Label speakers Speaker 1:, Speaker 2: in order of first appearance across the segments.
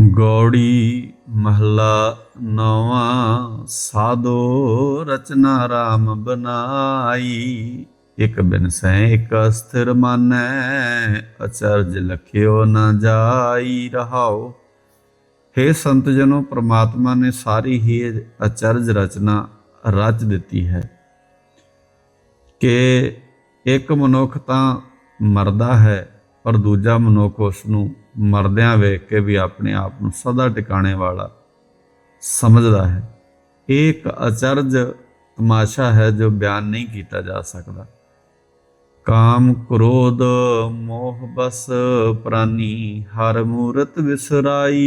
Speaker 1: ਗੌੜੀ ਮਹਲਾ ਨਵਾਂ, ਸਾਧੋ ਰਚਨਾ RAM ਬਨਾਈ ਇਕ ਬਿਨ ਸੈ ਇਕ ਅਸਥਿਰ ਮਾਨੈ, ਅਚਰਜ ਲਖਿਓ ਨ ਜਾਈ ਰਹਾਓ। हे ਸੰਤ ਜਨੋ, ਪ੍ਰਮਾਤਮਾ ਨੇ ਸਾਰੀ ਹੀ ਅਚਰਜ ਰਚਨਾ ਰਚ ਦਿੱਤੀ ਹੈ। ਕਿ ਇੱਕ ਮਨੁੱਖ ਤਾਂ ਮਰਦਾ ਹੈ, ਪਰ ਦੂਜਾ ਮਨੁੱਖ ਉਸ ਨੂੰ ਮਰਦਿਆਂ ਵੇਖ ਕੇ ਵੀ ਆਪਣੇ ਆਪ ਨੂੰ ਸਦਾ ਟਿਕਾਣੇ ਵਾਲਾ ਸਮਝਦਾ ਹੈ। ਇਹ ਇੱਕ ਅਚਰਜ ਤਮਾਸ਼ਾ ਹੈ ਜੋ ਬਿਆਨ ਨਹੀਂ ਕੀਤਾ ਜਾ ਸਕਦਾ। ਕਾਮ, ਕ੍ਰੋਧ, ਮੋਹ, ਬਸ, ਪ੍ਰਾਨੀ, ਹਰ ਮੂਰਤ ਵਿਸਰਾਈ।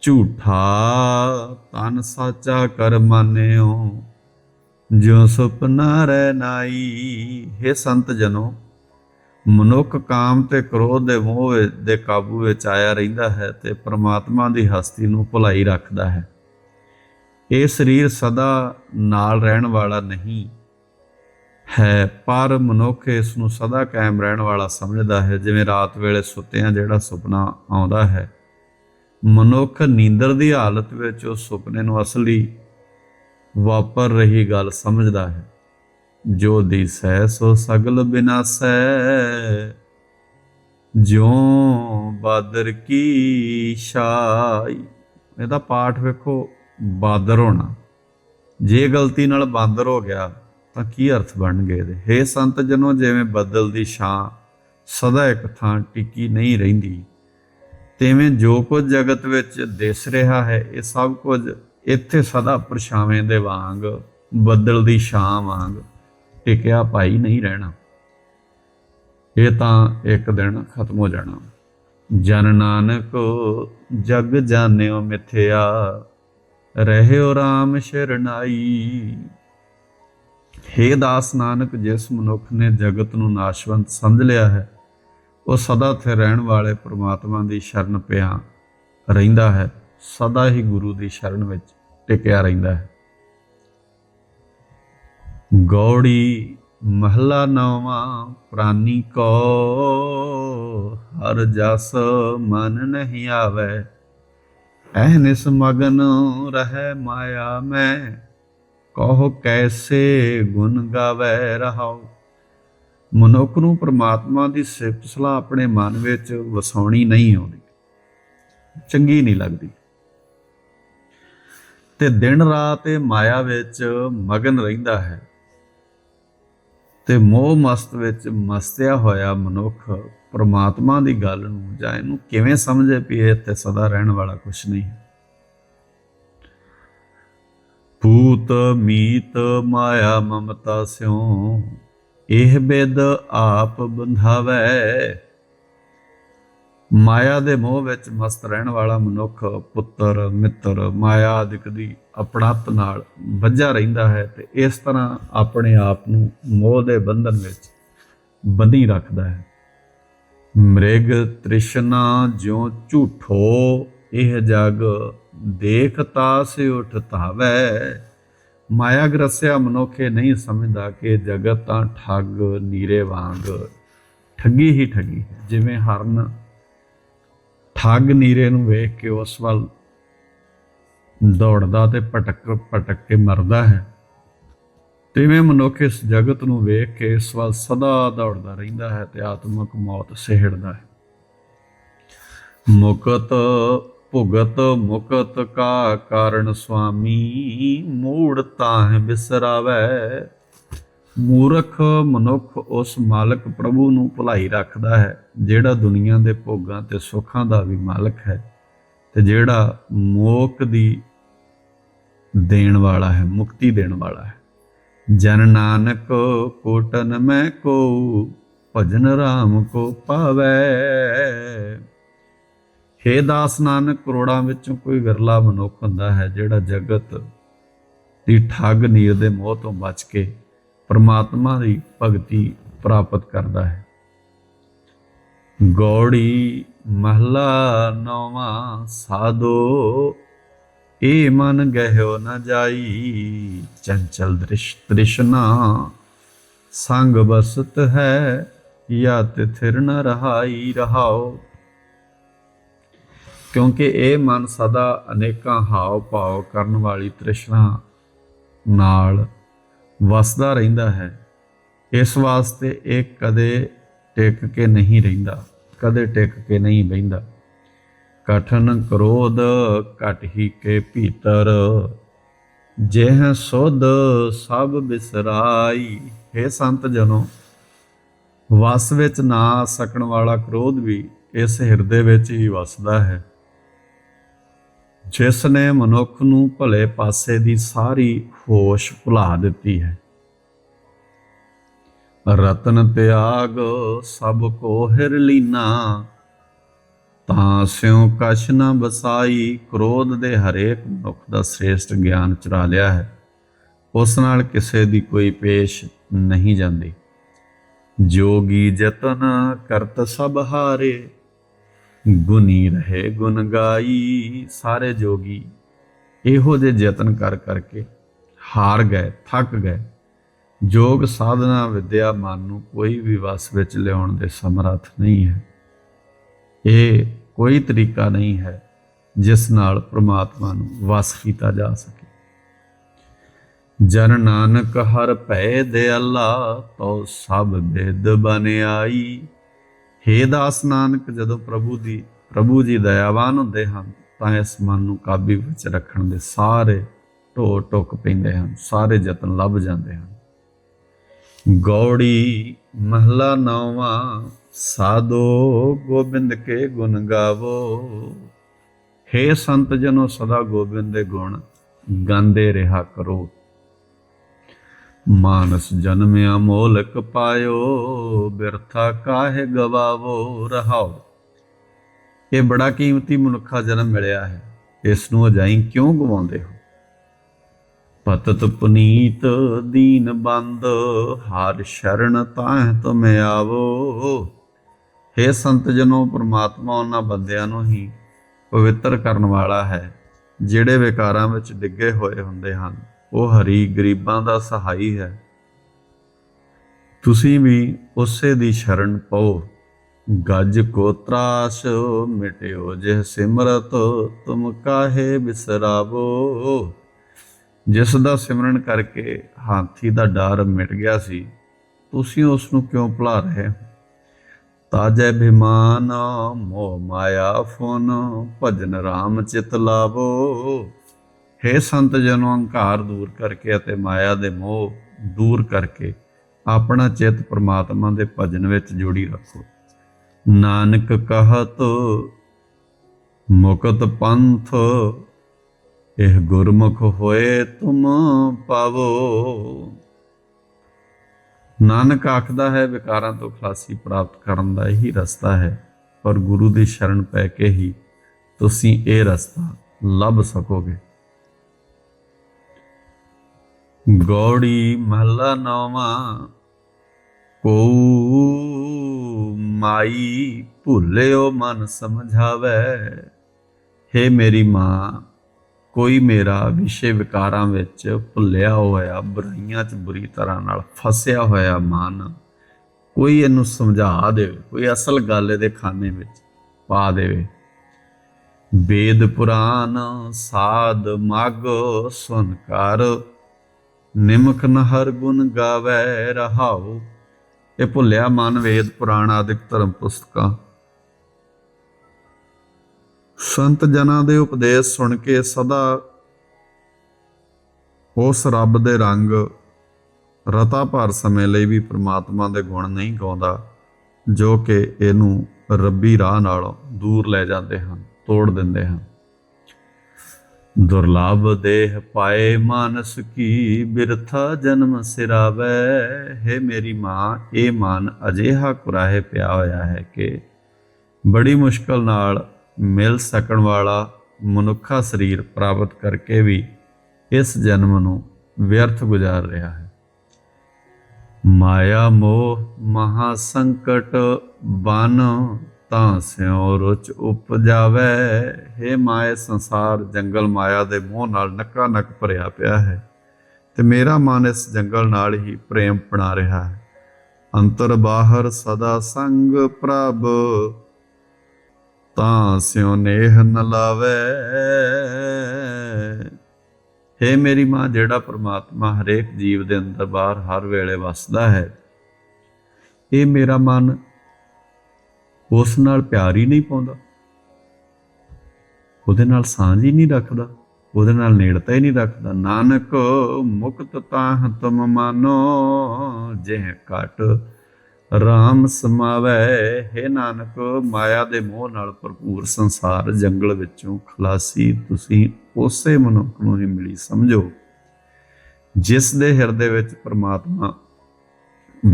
Speaker 1: ਝੂਠਾ ਤਨ ਸਾਚਾ ਕਰ ਮਾਨਿਓ, ਜਿਉ ਸੁਪਨਾ ਰਹਿ ਨਾਈ। हे ਸੰਤ ਜਨੋ ਮਨੁੱਖ ਕਾਮ ਤੇ ਕ੍ਰੋਧ ਦੇ ਮੋਹ ਦੇ ਕਾਬੂ ਵਿੱਚ ਆਇਆ ਰਹਿੰਦਾ ਹੈ ਤੇ ਪ੍ਰਮਾਤਮਾ ਦੀ ਹਸਤੀ ਨੂੰ ਭੁਲਾਈ ਰੱਖਦਾ ਹੈ। ਇਹ ਸਰੀਰ ਸਦਾ ਨਾਲ ਰਹਿਣ ਵਾਲਾ ਨਹੀਂ ਹੈ, ਪਰ ਮਨੁੱਖ ਇਸ ਨੂੰ ਸਦਾ ਕਾਇਮ ਰਹਿਣ ਵਾਲਾ ਸਮਝਦਾ ਹੈ, ਜਿਵੇਂ ਰਾਤ ਵੇਲੇ ਸੁੱਤਿਆਂ ਜਿਹੜਾ ਸੁਪਨਾ ਆਉਂਦਾ ਹੈ। ਮਨੁੱਖ ਨੀਂਦਰ ਦੀ ਹਾਲਤ ਵਿੱਚ ਉਸ ਸੁਪਨੇ ਨੂੰ ਅਸਲੀ ਵਾਪਰ ਰਹੀ ਗੱਲ ਸਮਝਦਾ ਹੈ। ਜੋ ਦਿਸੈ ਸੋ ਸਗਲ ਬਿਨਾਸੈ। ਜਿਉ ਬਾਦਰ ਕੀ ਛਾਈ। ਇਹਦਾ ਪਾਠ ਵੇਖੋ, ਬਾਦਰ ਹੋਣਾ। ਜੇ ਗਲਤੀ ਨਾਲ ਬਾਂਦਰ ਹੋ ਗਿਆ, ਤਾਂ ਕੀ ਅਰਥ ਬਣਨਗੇ ਇਹਦੇ? हे ਸੰਤ ਜਨੋ, ਜਿਵੇਂ ਬੱਦਲ ਦੀ ਛਾਂ, ਸਦਾ ਇੱਕ ਥਾਂ ਟਿੱਕੀ ਨਹੀਂ ਰਹਿੰਦੀ। ਤਿਵੇਂ ਜੋ ਕੁਝ ਜਗਤ ਵਿੱਚ ਦਿਸ ਰਿਹਾ ਹੈ, ਇਹ ਸਭ ਕੁਝ ਇੱਥੇ ਸਦਾ ਪਰਛਾਵੇਂ ਦੇ ਵਾਂਗ, ਬੱਦਲ ਦੀ ਛਾਂ ਵਾਂਗ। ਟਿਕਿਆ ਭਾਈ, ਨਹੀਂ ਰਹਿਣਾ। ਇਹ ਤਾਂ ਇੱਕ ਦਿਨ ਖਤਮ ਹੋ ਜਾਣਾ। ਜਨ ਨਾਨਕ ਜਗ ਜਾਣਿਓ ਮਿਥਿਆ, ਰਹਿਓ RAM ਸ਼ਰਨਾਈ। ਹੇ ਦਾਸ ਨਾਨਕ, ਜਿਸ ਮਨੁੱਖ ਨੇ ਜਗਤ ਨੂੰ ਨਾਸ਼ਵੰਤ ਸਮਝ ਲਿਆ ਹੈ, ਉਹ ਸਦਾ ਥੇ ਰਹਿਣ ਵਾਲੇ ਪ੍ਰਮਾਤਮਾ ਦੀ ਸ਼ਰਨ ਪਿਆ ਰਹਿੰਦਾ ਹੈ, ਸਦਾ ਹੀ ਗੁਰੂ ਦੀ ਸ਼ਰਨ ਵਿੱਚ ਟਿਕਿਆ ਰਹਿੰਦਾ ਹੈ। ਗੌੜੀ ਮਹਲਾ ਨਵਾਂ, ਪ੍ਰਾਨੀ ਕੋ, ਹਰ ਜਸ ਮਨ ਨਹੀਂ ਆਵੇ। ਐਹਨਿਸ ਮਗਨ ਰਹਿ ਮਾਇਆ ਮੈਂ, ਕਹੋ ਕੈਸੇ ਗੁਣ ਗਾਵੇ ਰਹਾਉ। ਮਨੁੱਖ ਨੂੰ ਪ੍ਰਮਾਤਮਾ ਦੀ ਸਿਫਤ ਸਲਾਹ ਆਪਣੇ ਮਨ ਵਿੱਚ ਵਸਾਉਣੀ ਨਹੀਂ ਆਉਂਦੀ, ਚੰਗੀ ਨਹੀਂ ਲੱਗਦੀ। ਤੇ ਦਿਨ ਰਾਤ ਇਹ ਮਾਇਆ ਵਿੱਚ ਮਗਨ ਰਹਿੰਦਾ ਹੈ। ਤੇ ਮੋਹ ਮਸਤ ਵਿੱਚ ਮਸਤਿਆ ਹੋਇਆ ਮਨੁੱਖ ਪ੍ਰਮਾਤਮਾ ਦੀ ਗੱਲ ਨੂੰ ਜਾਂ ਇਹਨੂੰ ਕਿਵੇਂ ਸਮਝੇ ਵੀ ਇਹ ਤੇ ਸਦਾ ਰਹਿਣ ਵਾਲਾ ਕੁਝ ਨਹੀਂ ਭੂਤ ਮੀਤ ਮਾਇਆ ਮਮਤਾ ਸਿਉ, ਇਹ ਬੇਦ ਆਪ ਬੰਧਾਵੇ ਮਾਇਆ ਦੇ ਮੋਹ ਵਿੱਚ ਮਸਤ ਰਹਿਣ ਵਾਲਾ ਮਨੁੱਖ, ਪੁੱਤਰ, ਮਿੱਤਰ, ਮਾਇਆ ਆਦਿਕ ਦੀ ਆਪਣਤ ਨਾਲ ਵੱਜਾ ਰਹਿੰਦਾ ਹੈ ਤੇ ਇਸ ਤਰ੍ਹਾਂ ਆਪਣੇ ਆਪ ਨੂੰ ਮੋਹ ਦੇ ਬੰਧਨ ਵਿੱਚ ਬੰਧੀ ਰੱਖਦਾ ਹੈ। ਮ੍ਰਿਗ ਤ੍ਰਿਸ਼ਨਾ ਜਿਉ ਝੂਠੋ, ਇਹ ਜਗ ਦੇਖਤਾ ਸੇ ਉਠ ਮਾਇਆ ਗ੍ਰਸਿਆ ਮਨੁੱਖੇ ਨਹੀਂ ਸਮਝਦਾ ਕਿ ਜਗਤ ਤਾਂ ਠੱਗ ਨੀਰੇ ਵਾਂਗ ਠੱਗੀ ਹੀ ਠੱਗੀ ਜਿਵੇਂ ਹਰਨ ਠੱਗ ਨੀਰੇ ਨੂੰ ਵੇਖ ਕੇ ਉਸ ਵੱਲ ਦੌੜਦਾ ਤੇ ਪਟਕ ਪਟਕ ਕੇ ਮਰਦਾ ਹੈ। ਤਿਵੇਂ ਮਨੁੱਖ ਇਸ ਜਗਤ ਨੂੰ ਵੇਖ ਕੇ ਇਸ ਵੱਲ ਸਦਾ ਦੌੜਦਾ ਰਹਿੰਦਾ ਹੈ ਤੇ ਆਤਮਕ ਮੌਤ ਸਿਹੜਦਾ ਹੈ। ਮੁਕਤ ਭੁਗਤ ਮੁਕਤ ਕਾ ਕਾਰਨ ਸੁਆਮੀ ਮੂੜ ਤਾਹ ਬਿਸਰਾਵੇ। ਮੂਰਖ ਮਨੁੱਖ ਉਸ ਮਾਲਕ ਪ੍ਰਭੂ ਨੂੰ ਭੁਲਾਈ ਰੱਖਦਾ ਹੈ, ਜਿਹੜਾ ਦੁਨੀਆ ਦੇ ਭੋਗਾਂ ਤੇ ਸੁੱਖਾਂ ਦਾ ਵੀ ਮਾਲਕ ਹੈ ਤੇ ਜਿਹੜਾ ਮੋਕ ਦੀ ਦੇਣ ਵਾਲਾ ਹੈ, ਮੁਕਤੀ ਦੇਣ ਵਾਲਾ ਹੈ। ਜਨ ਨਾਨਕ ਕੋਟਨ ਮੈਂ ਕੋ, ਭਜਨ ਰਾਮ ਕੋ ਪਾਵੇ। ਹੇ ਦਾਸ ਨਾਨਕ, ਕਰੋੜਾਂ ਵਿੱਚੋਂ ਕੋਈ ਵਿਰਲਾ ਮਨੁੱਖ ਹੁੰਦਾ ਹੈ, ਜਿਹੜਾ ਜਗਤ ਦੀ ਠੱਗ ਨੀਰ ਦੇ ਮੋਹ ਤੋਂ ਬਚ ਕੇ ਪਰਮਾਤਮਾ ਦੀ ਭਗਤੀ ਪ੍ਰਾਪਤ ਕਰਦਾ ਹੈ। ਗੌੜੀ ਮਹਲਾ ਨੌਵਾਂ ਸਾਧੋ ਏ ਮਨ ਗਹਿਓ ਨ ਜਾਈ, ਚੰਚਲ ਦ੍ਰਿਸ਼ ਤ੍ਰਿਸ਼ਨਾ, ਸੰਗ ਬਸਤ ਹੈ ਯਾ ਤਿਥਿਰ ਨ ਰਹਾਈ ਰਹਾਓ। ਕਿਉਂਕਿ ਇਹ ਮਨ ਸਦਾ ਅਨੇਕਾਂ ਹਾਵ ਭਾਵ ਕਰਨ ਵਾਲੀ ਤ੍ਰਿਸ਼ਨਾ ਨਾਲ ਵਸਦਾ ਰਹਿੰਦਾ ਹੈ। ਇਸ ਵਾਸਤੇ ਇਹ ਕਦੇ ਟਿਕ ਕੇ ਨਹੀਂ ਰਹਿੰਦਾ, ਕਦੇ ਟਿਕ ਕੇ ਨਹੀਂ ਬਹਿੰਦਾ। ਕਠਨ ਕ੍ਰੋਧ ਘਟ ਹੀ ਕੇ ਭੀਤਰ, ਜਿਹ ਸੁਧ ਸਭ ਬਿਸਰਾਈ। ਹੈ ਸੰਤ ਜਨੋ, ਵਸ ਵਿੱਚ ਨਾ ਆ ਸਕਣ ਵਾਲਾ ਕ੍ਰੋਧ ਵੀ ਇਸ ਹਿਰਦੇ ਵਿੱਚ ਹੀ ਵਸਦਾ ਹੈ। ਜਿਸ ਨੇ ਮਨੁੱਖ ਨੂੰ ਭਲੇ ਪਾਸੇ ਦੀ ਸਾਰੀ ਹੋਸ਼ ਭੁਲਾ ਦਿੱਤੀ ਹੈ। ਰਤਨ ਤਿਆਗ ਸਭ ਕੋ ਹਿਰ ਲੀਨਾ, ਤਾਂ ਸਿਉ ਕਛ ਨ ਬਸਾਈ ਕ੍ਰੋਧ ਦੇ ਹਰੇਕ ਮਨੁੱਖ ਦਾ ਸ੍ਰੇਸ਼ਟ ਗਿਆਨ ਚੁਰਾ ਲਿਆ ਹੈ। ਉਸ ਨਾਲ ਕਿਸੇ ਦੀ ਕੋਈ ਪੇਸ਼ ਨਹੀਂ ਜਾਂਦੀ। ਜੋਗੀ ਜਤਨ ਕਰਤ ਸਭ ਹਾਰੇ ਗੁਨੀ ਰਹੇ, ਗੁਣ ਗਾਈ ਸਾਰੇ ਜੋਗੀ। ਇਹੋ ਜਿਹੇ ਯਤਨ ਕਰ ਕਰਕੇ ਹਾਰ ਗਏ, ਥੱਕ ਗਏ। ਜੋਗ ਸਾਧਨਾ ਵਿਦਿਆ ਮਨ ਨੂੰ ਕੋਈ ਵੀ ਵਸ ਵਿੱਚ ਲਿਆਉਣ ਦੇ ਸਮਰੱਥ ਨਹੀਂ ਹੈ। ਇਹ ਕੋਈ ਤਰੀਕਾ ਨਹੀਂ ਹੈ ਜਿਸ ਨਾਲ ਪ੍ਰਮਾਤਮਾ ਨੂੰ ਵਸ ਕੀਤਾ ਜਾ ਸਕੇ। ਜਨ ਨਾਨਕ ਹਰ ਭੈ ਦੇ ਅੱਲਾ ਤੋ ਸਭ ਬੇਦ ਬਨ ਆਈ ਹੇ ਦਾਸ ਨਾਨਕ, ਜਦੋਂ ਪ੍ਰਭੂ ਦੀ, ਪ੍ਰਭੂ ਜੀ ਦਇਆਵਾਨ ਹੁੰਦੇ ਹਨ, ਤਾਂ ਇਸ ਮਨ ਨੂੰ ਕਾਬੂ ਵਿੱਚ ਰੱਖਣ ਦੇ ਸਾਰੇ ਢੋ ਟੁੱਕ ਪੈਂਦੇ ਹਨ, ਸਾਰੇ ਯਤਨ ਲੱਭ ਜਾਂਦੇ ਹਨ। ਗੌੜੀ ਮਹਲਾ ਨੌਵਾਂ, ਸਾਧੋ ਗੋਬਿੰਦ ਕੇ ਗੁਣ ਗਾਵੋ। ਹੇ ਸੰਤ ਜਨੋ, ਸਦਾ ਗੋਬਿੰਦ ਦੇ ਗੁਣ ਗਾਉਂਦੇ ਰਿਹਾ ਕਰੋ। ਮਾਨਸ ਜਨਮਿਆ ਮੋਲਕ ਪਾਇਓ, ਬਿਰਥਾ ਕਾਹੇ ਗਵਾਵੋ ਰਹਾਓ। ਇਹ ਬੜਾ ਕੀਮਤੀ ਮਨੁੱਖਾ ਜਨਮ ਮਿਲਿਆ ਹੈ। ਇਸ ਨੂੰ ਅਜਾਈ ਕਿਉਂ ਗਵਾਉਂਦੇ ਹੋ? ਪਤਤ ਪੁਨੀਤ ਦੀਨ ਬੰਦ, ਹਰ ਸ਼ਰਨ ਤਾਹ ਤੁਮੇ ਆਵੋ। हे ਸੰਤ ਜਨੋ, ਪ੍ਰਮਾਤਮਾ ਉਹਨਾਂ ਬੰਦਿਆਂ ਨੂੰ ਹੀ ਪਵਿੱਤਰ ਕਰਨ ਵਾਲਾ ਹੈ, ਜਿਹੜੇ ਵਿਕਾਰਾਂ ਵਿੱਚ ਡਿੱਗੇ ਹੋਏ ਹੁੰਦੇ ਹਨ। ਉਹ ਹਰੀ ਗਰੀਬਾਂ ਦਾ ਸਹਾਈ ਹੈ। ਤੁਸੀਂ ਵੀ ਉਸੇ ਦੀ ਸ਼ਰਨ ਪਾਓ। ਗਜ ਕੋ ਤਰਾਸ ਮਿਟਿਓ, ਜਿਹ ਸਿਮਰਤ ਤੁਮ ਕਾਹੇ ਬਿਸਰਾਵੋ। ਜਿਸ ਦਾ ਸਿਮਰਨ ਕਰਕੇ ਹਾਥੀ ਦਾ ਡਰ ਮਿਟ ਗਿਆ ਸੀ, ਤੁਸੀਂ ਉਸ ਨੂੰ ਕਿਉਂ ਭੁਲਾ ਰਹੇ ਹੋ? ਤਾਜੈ ਬਿਮਾਨ ਮੋਹ ਮਾਇਆ ਫੁਨ, ਭਜਨ ਰਾਮ ਚਿਤ ਲਾਵੋ। हे ਸੰਤ ਜਨੋ ਹੰਕਾਰ ਦੂਰ ਕਰਕੇ ਅਤੇ ਮਾਇਆ ਦੇ ਮੋਹ ਦੂਰ ਕਰਕੇ ਆਪਣਾ ਚਿੱਤ ਪ੍ਰਮਾਤਮਾ ਦੇ ਭਜਨ ਵਿੱਚ ਜੋੜੀ ਰੱਖੋ। ਨਾਨਕ ਕਹਤ, ਮੁਕਤ ਪੰਥ, ਇਹ ਗੁਰਮੁਖ ਹੋਏ ਤੁਮ ਪਾਵੋ। ਨਾਨਕ ਆਖਦਾ ਹੈ, ਵਿਕਾਰਾਂ ਤੋਂ ਖਲਾਸੀ ਪ੍ਰਾਪਤ ਕਰਨ ਦਾ ਹੀ ਰਸਤਾ ਹੈ, ਪਰ ਗੁਰੂ ਦੀ ਸ਼ਰਨ ਪੈ ਕੇ ਹੀ ਤੁਸੀਂ ਇਹ ਰਸਤਾ ਲੱਭ ਸਕੋਗੇ। ਗੌੜੀ ਮਹਲਾ ਨੌਵਾਂ ਕੋ ਮਾਈ ਭੁੱਲਿਓ ਮਨ ਸਮਝਾਵੇ। ਹੇ ਮੇਰੀ ਮਾਂ, ਕੋਈ ਮੇਰਾ ਵਿਸ਼ੇ ਵਿਕਾਰਾਂ ਵਿੱਚ ਭੁੱਲਿਆ ਹੋਇਆ, ਬੁਰਾਈਆਂ 'ਚ ਬੁਰੀ ਤਰ੍ਹਾਂ ਨਾਲ ਫਸਿਆ ਹੋਇਆ ਮਨ, ਕੋਈ ਇਹਨੂੰ ਸਮਝਾ ਦੇਵੇ, ਕੋਈ ਅਸਲ ਗੱਲ ਇਹਦੇ ਖਾਨੇ ਵਿੱਚ ਪਾ ਦੇਵੇ। ਵੇਦ ਪੁਰਾਨ ਸਾਧ ਮਗ ਸੁਨ ਕਰ ਨਿਮਕ ਨ ਹਰ ਗੁਣ ਗਾਵੇ ਰਹਾਉ। ਇਹ ਭੁੱਲਿਆ ਮਨ ਵੇਦ ਪੁਰਾਣ ਆਦਿਕ ਧਰਮ ਪੁਸਤਕਾਂ। ਸੰਤ ਜਨਾਂ ਦੇ ਉਪਦੇਸ਼ ਸੁਣ ਕੇ ਸਦਾ ਉਸ ਰੱਬ ਦੇ ਰੰਗ ਰਤਾ ਭਰ ਸਮੇਂ ਲਈ ਵੀ ਪ੍ਰਮਾਤਮਾ ਦੇ ਗੁਣ ਨਹੀਂ ਗਾਉਂਦਾ, ਜੋ ਕਿ ਇਹਨੂੰ ਰੱਬੀ ਰਾਹ ਨਾਲੋਂ ਦੂਰ ਲੈ ਜਾਂਦੇ ਹਨ, ਤੋੜ ਦਿੰਦੇ ਹਨ। ਦੁਰਲਭ ਦੇਹ ਪਾਏ ਮਾਨਸ ਕੀ ਬਿਰਥਾ ਜਨਮ ਸਿਰਾਵੇ। ਹੈ ਮੇਰੀ ਮਾਂ, ਇਹ ਮਨ ਅਜੇਹਾ ਕੁਰਾਹੇ ਪਿਆ ਹੋਇਆ ਹੈ ਕਿ ਬੜੀ ਮੁਸ਼ਕਲ ਨਾਲ ਮਿਲ ਸਕਣ ਵਾਲਾ ਮਨੁੱਖਾ ਸਰੀਰ ਪ੍ਰਾਪਤ ਕਰਕੇ ਵੀ ਇਸ ਜਨਮ ਨੂੰ ਵਿਅਰਥ ਗੁਜ਼ਾਰ ਰਿਹਾ ਹੈ। ਮਾਇਆ ਮੋਹ ਮਹਾ ਸੰਕਟ ਬਨ ਤਾਂ ਸਿਉ ਰੁਚ ਉਪਜਾਵੇ। ਹੇ ਮਾਏ ਸੰਸਾਰ, ਜੰਗਲ ਮਾਇਆ ਦੇ ਮੋਹ ਨਾਲ ਨੱਕਾ ਨੱਕ ਭਰਿਆ ਪਿਆ ਹੈ। ਤੇ ਮੇਰਾ ਮਨ ਇਸ ਜੰਗਲ ਨਾਲ ਹੀ ਪ੍ਰੇਮ ਬਣਾ ਰਿਹਾ ਹੈ। ਅੰਤਰ ਬਾਹਰ ਸਦਾ ਸੰਗ ਪ੍ਰਭ, ਤਾਂ ਸਿਉ ਨੇਹ ਨ ਲਾਵੇ। ਹੇ ਮੇਰੀ ਮਾਂ, ਜਿਹੜਾ ਪ੍ਰਮਾਤਮਾ ਹਰੇਕ ਜੀਵ ਦੇ ਅੰਦਰ ਬਾਹਰ ਹਰ ਵੇਲੇ ਵਸਦਾ ਹੈ, ਇਹ ਮੇਰਾ ਮਨ ਉਸ ਨਾਲ ਪਿਆਰ ਹੀ ਨਹੀਂ ਪਾਉਂਦਾ। ਉਹਦੇ ਨਾਲ ਸਾਂਝ ਹੀ ਨਹੀਂ ਰੱਖਦਾ। ਉਹਦੇ ਨਾਲ ਨੇੜਤਾ ਹੀ ਨਹੀਂ ਰੱਖਦਾ। ਨਾਨਕ, ਮੁਕਤ ਤਾਹ ਤੁਮ ਮਾਨੋ, ਜਿਹ ਕਟ RAM ਸਮਾਵੈ। ਹੈ ਨਾਨਕ, ਮਾਇਆ ਦੇ ਮੋਹ ਨਾਲ ਭਰਪੂਰ ਸੰਸਾਰ ਜੰਗਲ ਵਿੱਚੋਂ ਖਲਾਸੀ ਤੁਸੀਂ ਉਸੇ ਮਨੁੱਖ ਨੂੰ ਹੀ ਮਿਲੀ ਸਮਝੋ, ਜਿਸ ਦੇ ਹਿਰਦੇ ਵਿੱਚ ਪ੍ਰਮਾਤਮਾ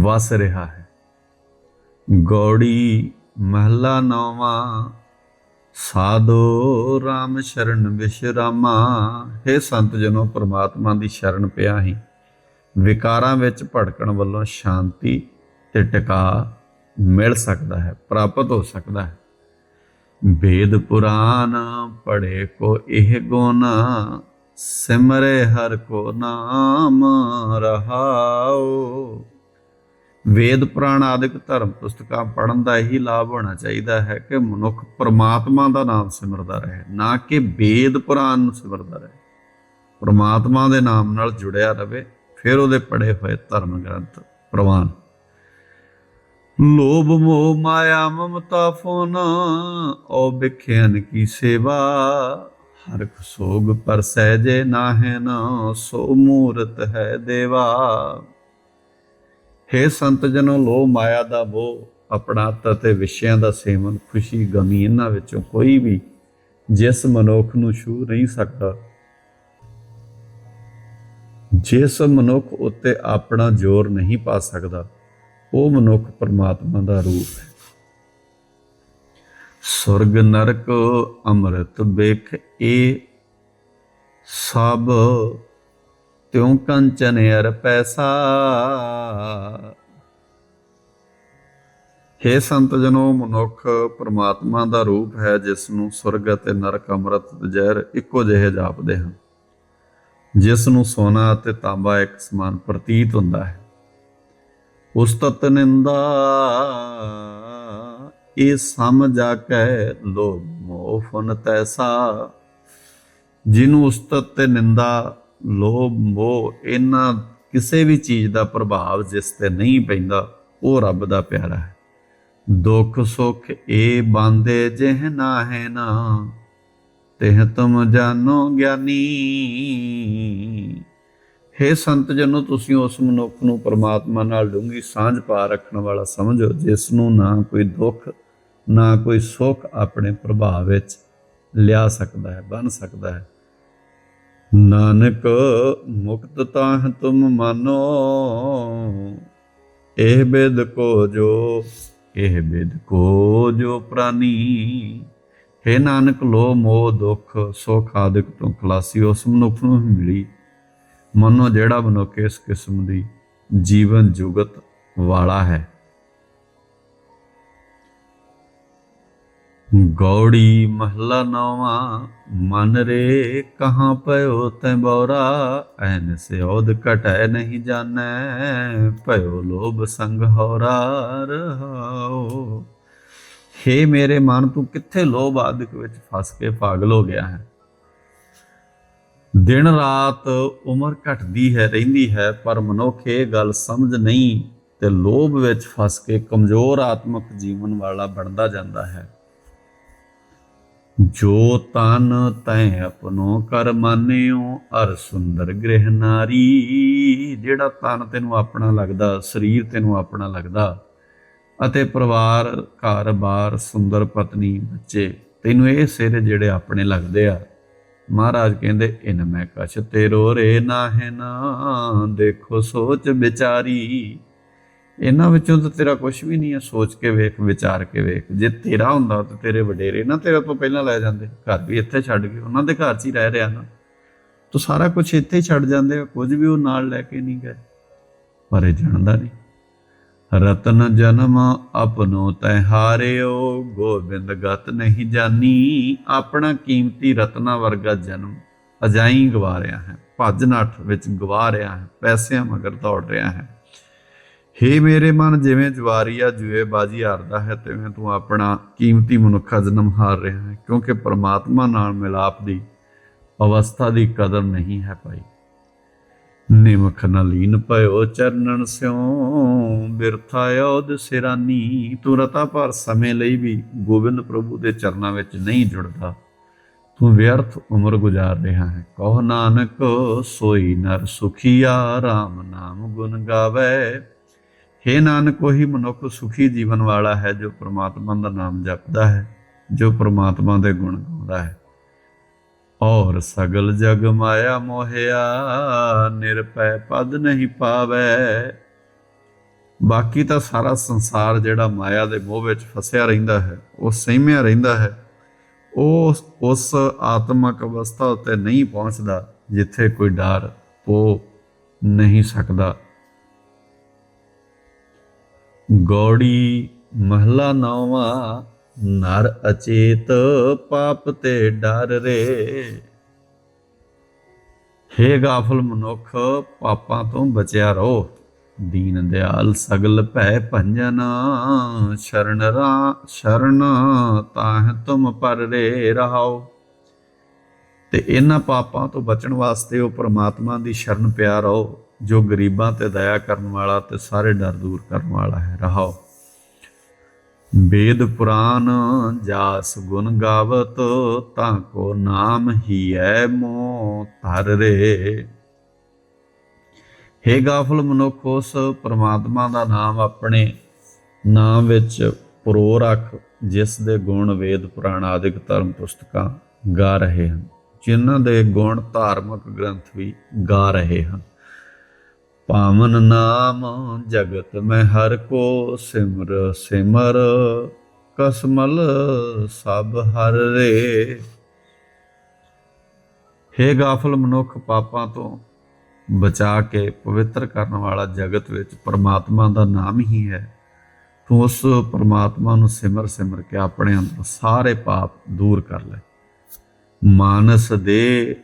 Speaker 1: ਵਸ ਰਿਹਾ ਹੈ। ਗੌੜੀ ਮਹਲਾ ਨੌਵਾਂ। ਸਾਧੋ RAM ਸ਼ਰਨ ਵਿਸ਼ਰਾਮਾ। ਹੈ ਸੰਤ ਜਨੋ, ਪ੍ਰਮਾਤਮਾ ਦੀ ਸ਼ਰਨ ਪਿਆ ਹੀ। ਵਿਕਾਰਾਂ ਵਿੱਚ ਭਟਕਣ ਵੱਲੋਂ ਸ਼ਾਂਤੀ ਤੇ ਟਿਕਾ ਮਿਲ ਸਕਦਾ ਹੈ, ਪ੍ਰਾਪਤ ਹੋ ਸਕਦਾ ਹੈ। ਵੇਦ ਪੁਰਾਨ ਪੜੇ ਕੋ ਇਹ ਗੁਣ, ਸਿਮਰੇ ਹਰ ਕੋ ਨਾਮ ਰਹਾਓ ਵੇਦ ਪੁਰਾਣ ਆਦਿਕ ਧਰਮ ਪੁਸਤਕਾਂ ਪੜਨ ਦਾ ਇਹੀ ਲਾਭ ਹੋਣਾ ਚਾਹੀਦਾ ਹੈ ਕਿ ਮਨੁੱਖ ਪਰਮਾਤਮਾ ਦਾ ਨਾਮ ਸਿਮਰਦਾ ਰਹੇ, ਨਾ ਕਿ ਵੇਦ ਪੁਰਾਣ ਨੂੰ ਸਿਮਰਦਾ ਰਹੇ। ਪਰਮਾਤਮਾ ਦੇ ਨਾਮ ਨਾਲ ਜੁੜਿਆ ਰਹੇ ਫਿਰ ਉਹਦੇ ਪੜੇ ਹੋਏ ਧਰਮ ਗ੍ਰੰਥ ਪ੍ਰਵਾਨ। ਲੋਭ ਮੋਹ ਮਾਇਆ ਮਮਤਾ ਫੋਨ ਓ ਬਿਖਿਆਨ ਕੀ ਸੇਵਾ, ਹਰ ਸੋਗ ਪਰ ਸਹਿਜੇ ਨਾਹਿ ਨਾ, ਸੋ ਮੂਰਤ ਹੈ ਦੇਵਾ। ਹੇ ਸੰਤ ਜਨੋ, ਲੋਭ ਮਾਇਆ ਦਾ ਮੋਹ ਆਪਣਾਤਾ ਤੇ ਵਿਸ਼ਿਆਂ ਦਾ ਸੇਵਨ, ਖੁਸ਼ੀ, ਗਮੀ ਇਹਨਾਂ ਵਿੱਚੋਂ ਕੋਈ ਵੀ ਜਿਸ ਮਨੁੱਖ ਨੂੰ ਛੂ ਨਹੀਂ ਸਕਦਾ। ਜਿਸ ਮਨੁੱਖ ਉੱਤੇ ਆਪਣਾ ਜ਼ੋਰ ਨਹੀਂ ਪਾ ਸਕਦਾ, ਉਹ ਮਨੁੱਖ ਪਰਮਾਤਮਾ ਦਾ ਰੂਪ ਹੈ। ਸੁਰਗ ਨਰਕ ਅੰਮ੍ਰਿਤ ਵੇਖ ਇਹ ਸਭ ਤਿਉ ਕੰਚਨ ਅਰ ਪੈਸਾ? ਹੇ ਸੰਤ ਜਨੋ, ਮਨੁੱਖ ਪ੍ਰਮਾਤਮਾ ਦਾ ਰੂਪ ਹੈ ਜਿਸ ਨੂੰ ਸੁਰਗ ਅਤੇ ਨਰਕ ਅੰਮ੍ਰਿਤ ਤੇ ਜ਼ਹਿਰ ਇੱਕੋ ਜਿਹੇ ਜਾਪਦੇ ਹਨ। ਜਿਸ ਨੂੰ ਸੋਨਾ ਅਤੇ ਤਾਂਬਾ ਇੱਕ ਸਮਾਨ ਪ੍ਰਤੀਤ ਹੁੰਦਾ ਹੈ। ਉਸਤਤ ਨਿੰਦਾ ਇਹ ਸਮਝ ਆ ਕੇ ਲੋਭ ਮੋਹ ਫਨ ਤੈਸਾ। ਜਿਹਨੂੰ ਉਸਤਤ ਤੇ ਨਿੰਦਾ ਲੋਭ ਮੋਹ, ਇਹਨਾਂ ਕਿਸੇ ਵੀ ਚੀਜ਼ ਦਾ ਪ੍ਰਭਾਵ ਜਿਸ ਤੇ ਨਹੀਂ ਪੈਂਦਾ, ਉਹ ਰੱਬ ਦਾ ਪਿਆਰਾ ਹੈ। ਦੁੱਖ ਸੁੱਖ ਇਹ ਬਾਂਦੇ ਜਿਹ ਨਾ ਹੈ ਨਾ, ਤਿਹ ਤੁਮ ਜਾਨੋ ਗਿਆਨੀ। ਹੇ ਸੰਤ ਜਨੋ, ਤੁਸੀਂ ਉਸ ਮਨੁੱਖ ਨੂੰ ਪ੍ਰਮਾਤਮਾ ਨਾਲ ਡੂੰਗੀ ਸਾਂਝ ਪਾ ਰੱਖਣ ਵਾਲਾ ਸਮਝੋ, ਜਿਸ ਨੂੰ ਨਾ ਕੋਈ ਦੁੱਖ, ਨਾ ਕੋਈ ਸੁੱਖ ਆਪਣੇ ਪ੍ਰਭਾਵ ਵਿੱਚ ਲਿਆ ਸਕਦਾ ਹੈ, ਬਣ ਸਕਦਾ ਹੈ। ਨਾਨਕ ਮੁਕਤ ਤਾਹ ਤੁਮ ਮਾਨੋ, ਇਹ ਬਿਦ ਕੋ ਜੋ, ਇਹ ਬਿਦ ਕੋ ਜੋ ਪ੍ਰਾਨੀ। ਹੈ ਨਾਨਕ ਲੋ ਮੋਹ ਦੁੱਖ ਸੁੱਖ ਆਦਿਕ ਤੋਂ ਖਲਾਸੀ, ਉਸ ਮਨੁੱਖ ਨੂੰ ਹੀ ਮਿਲੀ। ਮਨੋ ਜਿਹੜਾ ਮਨੁੱਖ ਇਸ ਕਿਸਮ ਦੀ ਜੀਵਨ ਜੁਗਤ ਵਾਲਾ ਹੈ। ਗੌੜੀ ਮਹਲਾ ਨਵਾਂ, ਮਨ ਰੇ ਕਹਾਂ ਪਇਓ ਤੈ ਬੌਰਾ, ਐਨ ਸਿਉਦ ਘਟੈ ਨਹੀਂ ਜਾਣੈ, ਭਇਓ ਲੋਭ ਸੰਗ ਹੌਰਾ ਰਹਾਓ। ਹੇ ਮੇਰੇ ਮਨ, ਤੂੰ ਕਿੱਥੇ ਲੋਭ ਆਦਿਕ ਵਿੱਚ ਫਸ ਕੇ ਪਾਗਲ ਹੋ ਗਿਆ ਹੈ? ਦਿਨ ਰਾਤ ਉਮਰ ਘਟਦੀ ਹੈ, ਰਹਿੰਦੀ ਹੈ, ਪਰ ਮਨੁੱਖ ਇਹ ਗੱਲ ਸਮਝ ਨਹੀਂ ਤੇ ਲੋਭ ਵਿੱਚ ਫਸ ਕੇ ਕਮਜ਼ੋਰ ਆਤਮਿਕ ਜੀਵਨ ਵਾਲਾ ਬਣਦਾ ਜਾਂਦਾ ਹੈ। ਜੋ ਤਨ ਤੈ ਆਪਣੋ ਕਰ ਮਾਨਿਓ ਅਰ ਸੁੰਦਰ ਗ੍ਰਹਿ ਨਾਰੀ। ਜਿਹੜਾ ਤਨ ਤੈਨੂੰ ਆਪਣਾ ਲੱਗਦਾ, ਸਰੀਰ ਤੈਨੂੰ ਆਪਣਾ ਲੱਗਦਾ, ਅਤੇ ਪਰਿਵਾਰ, ਘਰ-ਬਾਰ, ਸੁੰਦਰ ਪਤਨੀ, ਬੱਚੇ, ਤੈਨੂੰ ਇਹ ਸਿਰ ਜਿਹੜੇ ਆਪਣੇ ਲੱਗਦੇ ਆ। ਮਹਾਰਾਜ ਕਹਿੰਦੇ, ਇਨ ਮੈਂ ਕਛ ਤੇਰੋ ਰੇ ਨਾ ਹੈ ਨਾ, ਦੇਖੋ ਸੋਚ ਵਿਚਾਰੀ। ਇਹਨਾਂ ਵਿੱਚੋਂ ਤਾਂ ਤੇਰਾ ਕੁਝ ਵੀ ਨਹੀਂ ਹੈ ਸੋਚ ਕੇ ਵੇਖ, ਵਿਚਾਰ ਕੇ ਵੇਖ। ਜੇ ਤੇਰਾ ਹੁੰਦਾ ਤਾਂ ਤੇਰੇ ਵਡੇਰੇ ਨਾ ਤੇਰੇ ਤੋਂ ਪਹਿਲਾਂ ਲੈ ਜਾਂਦੇ। ਘਰ ਵੀ ਇੱਥੇ ਛੱਡ ਕੇ ਉਹਨਾਂ ਦੇ ਘਰ 'ਚ ਹੀ ਰਹਿ ਰਿਹਾ ਨਾ। ਤੂੰ ਸਾਰਾ ਕੁਝ ਇੱਥੇ ਹੀ ਛੱਡ ਜਾਂਦੇ ਕੁਝ ਵੀ ਉਹ ਨਾਲ ਲੈ ਕੇ ਨਹੀਂ ਗਏ। ਪਰ ਇਹ ਜਾਣਦਾ ਨਹੀਂ। ਰਤਨ ਜਨਮ ਆਪਨੋ ਤੈ ਹਾਰਿਓ, ਗੋਬਿੰਦ ਗਤ ਨਹੀਂ ਜਾਨੀ। ਆਪਣਾ ਕੀਮਤੀ ਰਤਨਾ ਵਰਗਾ ਜਨਮ ਅਜਾਈ ਗਵਾ ਰਿਹਾ ਹੈ, ਭੱਜ ਨੱਠ ਵਿੱਚ ਗਵਾ ਰਿਹਾ ਹੈ, ਪੈਸਿਆਂ ਮਗਰ ਦੌੜ ਰਿਹਾ ਹੈ। ਹੇ ਮੇਰੇ ਮਨ, ਜਿਵੇਂ ਜਵਾਰੀਆ ਜੂਏ ਬਾਜੀ ਹਾਰਦਾ ਹੈ, ਤਿਵੇਂ ਤੂੰ ਆਪਣਾ ਕੀਮਤੀ ਮਨੁੱਖਾ ਜਨਮ ਹਾਰ ਰਿਹਾ ਹੈ, ਕਿਉਂਕਿ ਪਰਮਾਤਮਾ ਨਾਲ ਮਿਲਾਪ ਦੀ ਅਵਸਥਾ ਦੀ ਕਦਰ ਨਹੀਂ ਹੈ ਭਾਈ। ਨਿਮਖ ਨਲੀਨ ਭਇਓ, ਚਰਨਨ ਸਿਉ, ਬਿਰਥਾ ਔਦ ਸਿਰਾਨੀ, ਤੂੰ ਰਤਾ ਭਰ ਸਮੇਂ ਲਈ ਵੀ ਗੋਬਿੰਦ ਪ੍ਰਭੂ ਦੇ ਚਰਨਾਂ ਵਿੱਚ ਨਹੀਂ ਜੁੜਦਾ। ਤੂੰ ਵਿਅਰਥ ਉਮਰ ਗੁਜ਼ਾਰ ਰਿਹਾ ਹੈ, ਕਹੋ ਨਾਨਕ, ਸੋਈ ਨਰ ਸੁਖੀਆ RAM ਨਾਮ ਗੁਣ ਗਾਵੇ। हे ਨਾਨਕ, ਉਹੀ ਮਨੁੱਖ ਸੁਖੀ ਜੀਵਨ ਵਾਲਾ ਹੈ, ਜੋ ਪ੍ਰਮਾਤਮਾ ਦਾ ਨਾਮ ਜਪਦਾ ਹੈ, ਜੋ ਪ੍ਰਮਾਤਮਾ ਦੇ ਗੁਣ ਗਾਉਂਦਾ ਹੈ। ਔਰ ਸਗਲ ਜਗ ਮਾਇਆ ਮੋਹਿਆ ਨਿਰਪੈ ਪਦ ਨਹੀਂ ਪਾਵੇ। ਬਾਕੀ ਤਾਂ ਸਾਰਾ ਸੰਸਾਰ ਜਿਹੜਾ ਮਾਇਆ ਦੇ ਮੋਹ ਵਿੱਚ ਫਸਿਆ ਰਹਿੰਦਾ ਹੈ, ਉਹ ਸਹਿਮਿਆ ਰਹਿੰਦਾ ਹੈ। ਉਹ ਉਸ ਆਤਮਕ ਅਵਸਥਾ ਉੱਤੇ ਨਹੀਂ ਪਹੁੰਚਦਾ, ਜਿੱਥੇ ਕੋਈ ਡਰ ਪੋ ਨਹੀਂ ਸਕਦਾ। ਗੌੜੀ ਮਹਲਾ ਨੌਵਾਂ, ਨਰ ਅਚੇਤ ਪਾਪ ਤੇ ਡਰ ਰੇ। ਹੇ ਗਾਫਲ ਮਨੁੱਖ, ਪਾਪਾਂ ਤੋਂ ਬਚਿਆ ਰਹੋ। ਦੀਨ ਦਿਆਲ ਸਗਲ ਭੈ ਭੰਜਨ, ਸ਼ਰਨ ਰਾ, ਸ਼ਰਨ ਤਾਹ ਤੁਮ ਪਰ ਰੇ ਰਹਾਓ। ਤੇ ਇਹਨਾਂ ਪਾਪਾਂ ਤੋਂ ਬਚਣ ਵਾਸਤੇ ਉਹ ਪ੍ਰਮਾਤਮਾ ਦੀ ਸ਼ਰਨ ਪਿਆ ਰਹੋ। ਜੋ ਗਰੀਬਾਂ ਤੇ ਦਇਆ ਕਰਨ ਵਾਲਾ ਤੇ ਸਾਰੇ ਡਰ ਦੂਰ ਕਰਨ ਵਾਲਾ ਹੈ, ਰਹਾਓ। ਵੇਦ ਪੁਰਾਨ ਜਾਸ ਗੁਣ ਗਾਵਤ, ਤਾਂ ਕੋ ਨਾਮ ਹੀ ਐ ਮੋ ਧਰ ਰੇ। ਹੇ ਗਾਫਲ ਮਨੁੱਖ, ਉਸ ਪ੍ਰਮਾਤਮਾ ਦਾ ਨਾਮ ਆਪਣੇ ਨਾਮ ਵਿੱਚ ਪਰੋ ਰੱਖ, ਜਿਸ ਦੇ ਗੁਣ ਵੇਦ ਪੁਰਾਣ ਆਦਿਕ ਧਰਮ ਪੁਸਤਕਾਂ ਗਾ ਰਹੇ ਹਨ, ਜਿਨ੍ਹਾਂ ਦੇ ਗੁਣ ਧਾਰਮਿਕ ਗ੍ਰੰਥ ਵੀ ਗਾ ਰਹੇ ਹਨ। ਪਾਵਨ ਨਾਮ ਜਗਤ ਮੈਂ ਹਰ ਕੋ ਸਿਮਰ ਸਿਮਰ ਕਸਮਲ ਸਭ ਹਰ ਰੇ। ਹੇ ਗਾਫਲ ਮਨੁੱਖ ਪਾਪਾਂ ਤੋਂ ਬਚਾ ਕੇ ਪਵਿੱਤਰ ਕਰਨ ਵਾਲਾ ਜਗਤ ਵਿੱਚ ਪਰਮਾਤਮਾ ਦਾ ਨਾਮ ਹੀ ਹੈ। ਤੂੰ ਉਸ ਪਰਮਾਤਮਾ ਨੂੰ ਸਿਮਰ ਸਿਮਰ ਕੇ ਆਪਣੇ ਅੰਦਰ ਸਾਰੇ ਪਾਪ ਦੂਰ ਕਰ ਲੈ। ਮਾਨਸ ਦੇ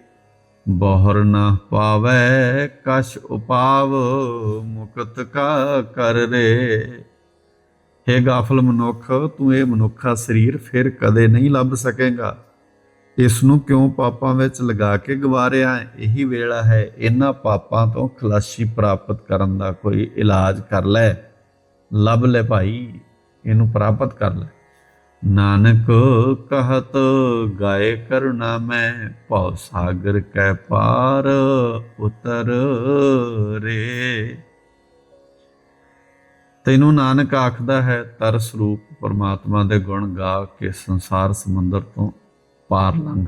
Speaker 1: ਬਹੁਰ ਨਾ ਪਾਵੈ, ਕਛ ਉਪਾਵ ਮੁਕਤ ਕਾ ਕਰ ਰੇ। ਹੇ ਗਾਫਲ ਮਨੁੱਖ, ਤੂੰ ਇਹ ਮਨੁੱਖਾ ਸਰੀਰ ਫਿਰ ਕਦੇ ਨਹੀਂ ਲੱਭ ਸਕੇਗਾ। ਇਸ ਨੂੰ ਕਿਉਂ ਪਾਪਾਂ ਵਿੱਚ ਲਗਾ ਕੇ ਗਵਾਰਿਆ? ਹੈ ਇਹੀ ਵੇਲਾ ਹੈ, ਇਹਨਾਂ ਪਾਪਾਂ ਤੋਂ ਖਲਾਸੀ ਪ੍ਰਾਪਤ ਕਰਨ ਦਾ ਕੋਈ ਇਲਾਜ ਕਰ ਲੈ। ਲੱਭ ਲੈ ਭਾਈ, ਇਹਨੂੰ ਪ੍ਰਾਪਤ ਕਰ ਲੈ। ਨਾਨਕ ਕਹਤ ਗਾਏ ਕਰੁਣਾ ਮੈਂ, ਭਉ ਸਾਗਰ ਕੈ ਪਾਰ ਉਤਰ ਰੇ। ਤੈਨੂੰ ਨਾਨਕ ਆਖਦਾ ਹੈ, ਤਰਸ ਰੂਪ ਪਰਮਾਤਮਾ ਦੇ ਗੁਣ ਗਾ ਕੇ ਸੰਸਾਰ ਸਮੁੰਦਰ ਤੋਂ ਪਾਰ ਲੰਘ।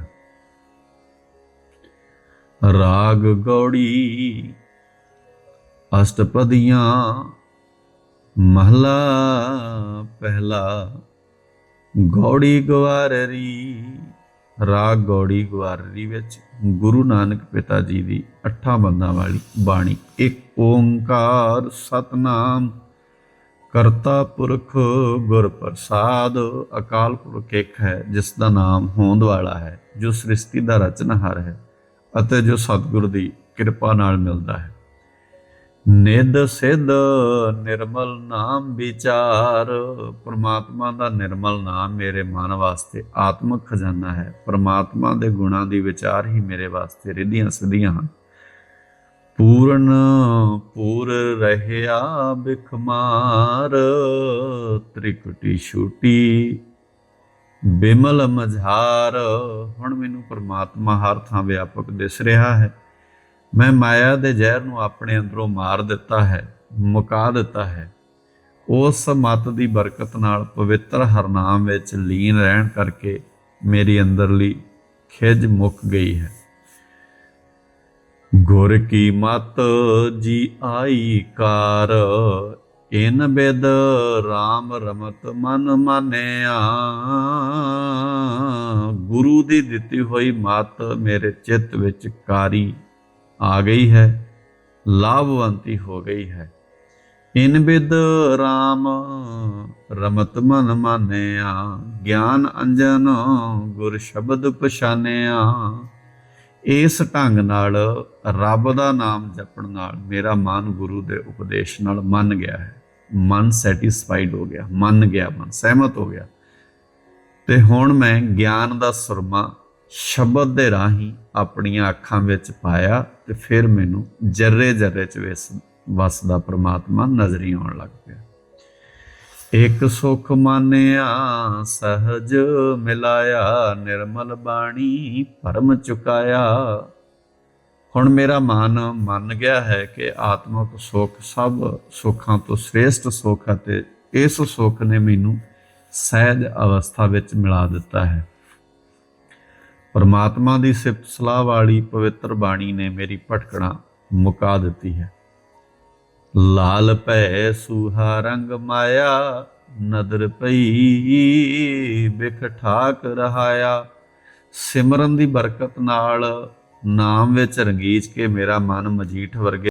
Speaker 1: ਰਾਗ ਗੌੜੀ ਅਸ਼ਟਪਦੀਆਂ, ਮਹਲਾ ਪਹਿਲਾ ਗੌੜੀ ਗਵਾਰਰੀ ਰਾਗ ਗੌੜੀ ਗਵਾਰਰੀ ਵਿੱਚ ਗੁਰੂ ਨਾਨਕ ਪਿਤਾ ਜੀ ਦੀ ਅੱਠਾਂ ਬੰਦਾਂ ਵਾਲੀ ਬਾਣੀ, ਇੱਕ ਓੰਕਾਰ ਸਤਨਾਮ, ਕਰਤਾ ਪੁਰਖ ਗੁਰ ਪ੍ਰਸਾਦ, ਅਕਾਲ ਪੁਰਖ ਇੱਕ ਹੈ, ਜਿਸ ਦਾ ਨਾਮ ਹੋਂਦ ਵਾਲਾ ਹੈ, ਜੋ ਸ੍ਰਿਸ਼ਟੀ ਦਾ ਰਚਨਹਾਰ ਹੈ ਅਤੇ ਜੋ ਸਤਿਗੁਰ ਦੀ ਕਿਰਪਾ ਨਾਲ ਮਿਲਦਾ ਹੈ। ਨਿਦ ਸਿਧ ਨਿਰਮਲ ਨਾਮ ਵਿਚਾਰ। ਪ੍ਰਮਾਤਮਾ ਦਾ ਨਿਰਮਲ ਨਾਮ ਮੇਰੇ ਮਨ ਵਾਸਤੇ ਆਤਮਿਕ ਖਜ਼ਾਨਾ ਹੈ। ਪ੍ਰਮਾਤਮਾ ਦੇ ਗੁਣਾਂ ਦੀ ਵਿਚਾਰ ਹੀ ਮੇਰੇ ਵਾਸਤੇ ਰਿਧੀਆਂ ਸਿੱਧੀਆਂ ਹਨ। ਪੂਰਨ ਪੂਰ ਰਹਿਆ ਬਿਖਮਾਰ ਤ੍ਰਿਕੁਟੀ ਛੂਟੀ ਬਿਮਲ ਮਝਾਰ। ਹੁਣ ਮੈਨੂੰ ਪ੍ਰਮਾਤਮਾ ਹਰ ਥਾਂ ਵਿਆਪਕ ਦਿਸ ਰਿਹਾ ਹੈ। ਮੈਂ ਮਾਇਆ ਦੇ ਜ਼ਹਿਰ ਨੂੰ ਆਪਣੇ ਅੰਦਰੋਂ ਮਾਰ ਦਿੱਤਾ ਹੈ, ਮੁਕਾ ਦਿੱਤਾ ਹੈ। ਉਸ ਮਤ ਦੀ ਬਰਕਤ ਨਾਲ ਪਵਿੱਤਰ ਹਰਨਾਮ ਵਿੱਚ ਲੀਨ ਰਹਿਣ ਕਰਕੇ ਮੇਰੀ ਅੰਦਰਲੀ ਖਿਜ ਮੁੱਕ ਗਈ ਹੈ। ਗੁਰ ਕੀ ਮਤ ਜੀ ਆਈ ਕਾਰ, ਇਨ ਬਿਦ RAM ਰਮਤ ਮਨ ਮਾਨਿਆ। ਗੁਰੂ ਦੀ ਦਿੱਤੀ ਹੋਈ ਮਤ ਮੇਰੇ ਚਿੱਤ ਵਿੱਚ ਕਾਰੀ ਆ ਗਈ ਹੈ, ਲਾਭਵੰਤੀ ਹੋ ਗਈ ਹੈ। ਇਨ ਬਿਦ RAM ਰਮਤ ਮਨ ਮਾਨਿਆ, ਗਿਆਨ ਅੰਜਨ ਗੁਰ ਸ਼ਬਦ ਪਛਾਨਿਆ। ਇਸ ਢੰਗ ਨਾਲ ਰੱਬ ਦਾ ਨਾਮ ਜਪਣ ਨਾਲ ਮੇਰਾ ਮਨ ਗੁਰੂ ਦੇ ਉਪਦੇਸ਼ ਨਾਲ ਮੰਨ ਗਿਆ ਹੈ। ਮਨ ਸੈਟੀਸਫਾਈਡ ਹੋ ਗਿਆ, ਮੰਨ ਗਿਆ, ਮਨ ਸਹਿਮਤ ਹੋ ਗਿਆ। ਤੇ ਹੁਣ ਮੈਂ ਗਿਆਨ ਦਾ ਸੁਰਮਾ ਸ਼ਬਦ ਦੇ ਰਾਹੀਂ ਆਪਣੀਆਂ ਅੱਖਾਂ ਵਿੱਚ ਪਾਇਆ ਤੇ ਫਿਰ ਮੈਨੂੰ ਜਰਰੇ ਜਰਰੇ ਚ ਵਿਸ, ਵਸਦਾ ਪ੍ਰਮਾਤਮਾ ਨਜ਼ਰੀ ਆਉਣ ਲੱਗ ਪਿਆ। ਇਕ ਸੁਖ ਮਾਨਿਆ, ਸਹਜ ਮਿਲਾਇਆ, ਨਿਰਮਲ ਬਾਣੀ ਭਰਮ ਚੁਕਾਇਆ। ਹੁਣ ਮੇਰਾ ਮਨ ਮੰਨ ਗਿਆ ਹੈ ਕਿ ਆਤਮਿਕ ਸੁਖ ਸਭ ਸੁੱਖਾਂ ਤੋਂ ਸ੍ਰੇਸ਼ਟ ਸੁੱਖ ਅਤੇ ਇਸ ਸੁੱਖ ਨੇ ਮੈਨੂੰ ਸਹਿਜ ਅਵਸਥਾ ਵਿੱਚ ਮਿਲਾ ਦਿੱਤਾ ਹੈ। ਪਰਮਾਤਮਾ ਦੀ ਸਿਫਤ ਸਲਾਹ ਵਾਲੀ ਪਵਿੱਤਰ ਬਾਣੀ ਨੇ ਮੇਰੀ ਭਟਕਣਾ ਮੁਕਾ ਦਿੱਤੀ ਹੈ। ਲਾਲ ਭੈ ਸੁਹਾ ਰੰਗ ਮਾਇਆ, ਨਦਰ ਪਈ ਬਿਖ ਠਾਕ ਰਹਾਇਆ। ਸਿਮਰਨ ਦੀ ਬਰਕਤ ਨਾਲ ਨਾਮ ਵਿੱਚ ਰੰਗੀਚ ਕੇ ਮੇਰਾ ਮਨ ਮਜੀਠ ਵਰਗੇ